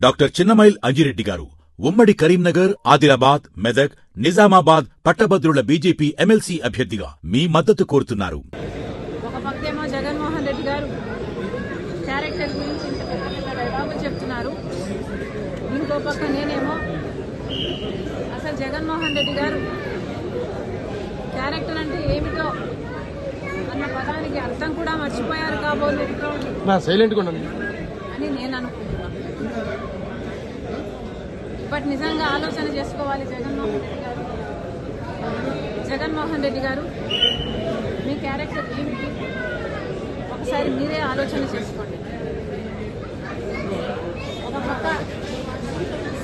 Doctor Chinnamail Anji Reddy గారు ఉమ్మడి కరీంనగర్ ఆదిలాబాద్ మెదక్ నిజామాబాద్ పట్టభద్రుల బీజేపీ ఎమ్మెల్సీ అభ్యర్థిగా మీ మద్దతు కోరుతున్నారు. ఒక పక్కేమో జగన్మోహన్ రెడ్డి గారు క్యారెక్టర్ గురించి ఇంత పెద్ద పెద్ద డైలాగులు చెప్తున్నారు. ఇంకో పక్క నేనేమో అసలు జగన్మోహన్ రెడ్డి గారు క్యారెక్టర్ అంటే ఏమిటో అన్న పదానికి అర్థం కూడా మర్చిపోయారు కాబోలు. అని నేను అనుకుంటున్నాను. బట్ నిజంగా ఆలోచన చేసుకోవాలి జగన్మోహన్ రెడ్డి గారు. జగన్మోహన్ రెడ్డి గారు మీ క్యారెక్టర్ ఏమిటి ఒకసారి మీరే ఆలోచన చేసుకోండి. ఒక పక్క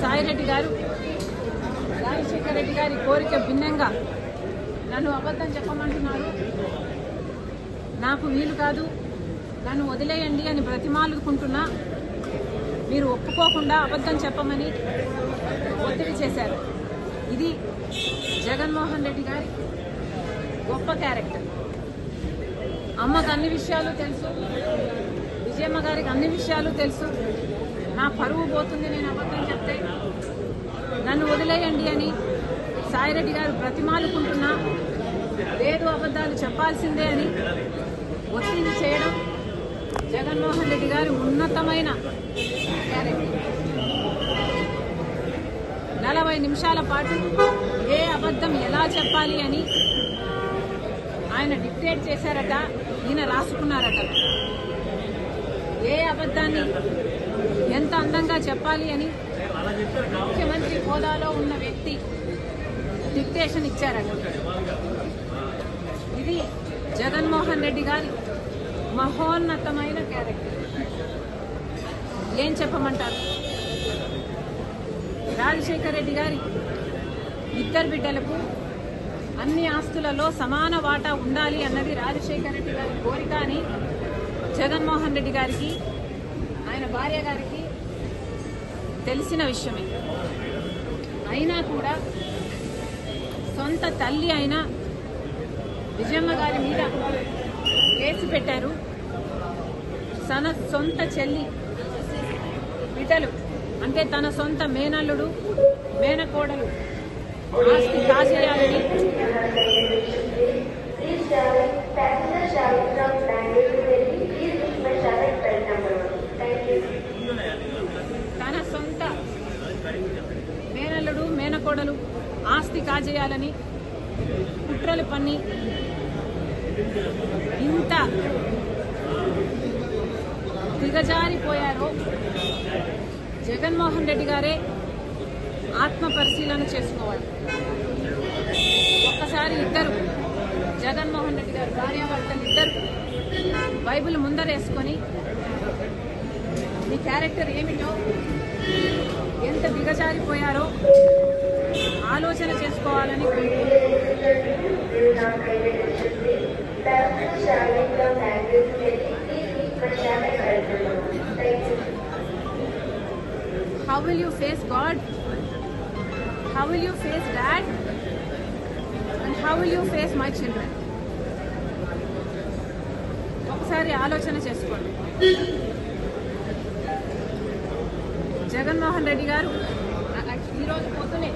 సాయిరెడ్డి గారు రాజశేఖర రెడ్డి గారి కోరిక భిన్నంగా నన్ను అబద్ధం చెప్పమంటున్నారు. నాకు వీలు కాదు నన్ను వదిలేయండి అని బ్రతిమాలుకుంటున్నా. మీరు ఒప్పుకోకుండా అబద్ధం చెప్పమని ఒత్తిడి చేశారు. ఇది జగన్మోహన్ రెడ్డి గారి గొప్ప క్యారెక్టర్. అమ్మకు అన్ని విషయాలు తెలుసు. విజయమ్మ గారికి అన్ని విషయాలు తెలుసు. నా పరువు పోతుంది నేను అబద్ధం చెప్తే. నన్ను వదిలేయండి అని సాయిరెడ్డి గారు బ్రతిమాలుకుంటున్నా. లేదు అబద్ధాలు చెప్పాల్సిందే అని ఒత్తిడి చేయడం జగన్మోహన్ రెడ్డి గారి ఉన్నతమైన క్యారెక్టర్. నలభై నిమిషాల పాటు ఏ అబద్ధం ఎలా చెప్పాలి అని ఆయన డిక్టేట్ చేశారట ఈయన రాసుకున్నారట. ఏ అబద్ధాన్ని ఎంత అందంగా చెప్పాలి అని ముఖ్యమంత్రి హోదాలో ఉన్న వ్యక్తి డిక్టేషన్ ఇచ్చారట. ఇది జగన్మోహన్ రెడ్డి గారి మహోన్నతమైన క్యారెక్టర్. ఏం చెప్పమంటారు? రాజశేఖర రెడ్డి గారి ఇద్దరు బిడ్డలకు అన్ని ఆస్తులలో సమాన వాటా ఉండాలి అన్నది రాజశేఖర రెడ్డి గారి కోరిక అని జగన్మోహన్ రెడ్డి గారికి ఆయన భార్య గారికి తెలిసిన విషయమే. అయినా కూడా సొంత తల్లి అయిన విజయమ్మ గారి మీద కేసు పెట్టారు. సన సొంత చెల్లి బిడ్డలు అంటే తన సొంత మేనల్లుడు మేనకోడలు ఆస్తి కాజేయాలని తన సొంత మేనల్లుడు మేనకోడలు ఆస్తి కాజేయాలని కుట్రలు పన్ని ఇంత దిగజారిపోయారో జగన్మోహన్ రెడ్డి గారే ఆత్మ పరిశీలన చేసుకోవాలి. ఒక్కసారి ఇద్దరు జగన్మోహన్ రెడ్డి గారు భార్యాభర్తలు ఇద్దరు బైబిల్ ముందరేసుకొని మీ క్యారెక్టర్ ఏమిటో ఎంత దిగజారిపోయారో ఆలోచన చేసుకోవాలని How will you face God How will you face dad and how will you face my children ఒకసారి ఆలోచన చేసుకోండి. జగన్మోహన్ రెడ్డి గారు ఈరోజు పొద్దునే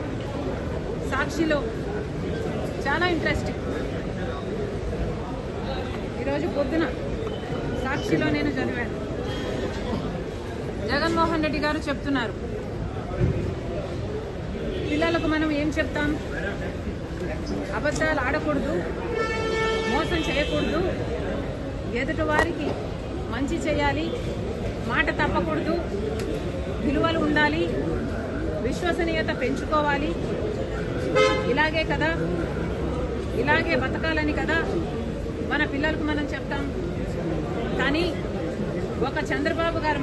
సాక్షిలో చాలా ఇంట్రెస్టింగ్ ఈరోజు పొద్దున సాక్షిలో నేను చదివాను. జగన్మోహన్ రెడ్డి గారు చెప్తున్నారు. పిల్లలకు మనం ఏం చెప్తాం? అబద్ధాలు ఆడకూడదు మోసం చేయకూడదు. ఎదుటి వారికి మంచి చేయాలి మాట తప్పకూడదు విలువలు ఉండాలి విశ్వసనీయత పెంచుకోవాలి. ఇలాగే కదా? ఇలాగే బతకాలని కదా? మన పిల్లలకు మనం చెప్తాం. కానీ ఒక చంద్రబాబు గారు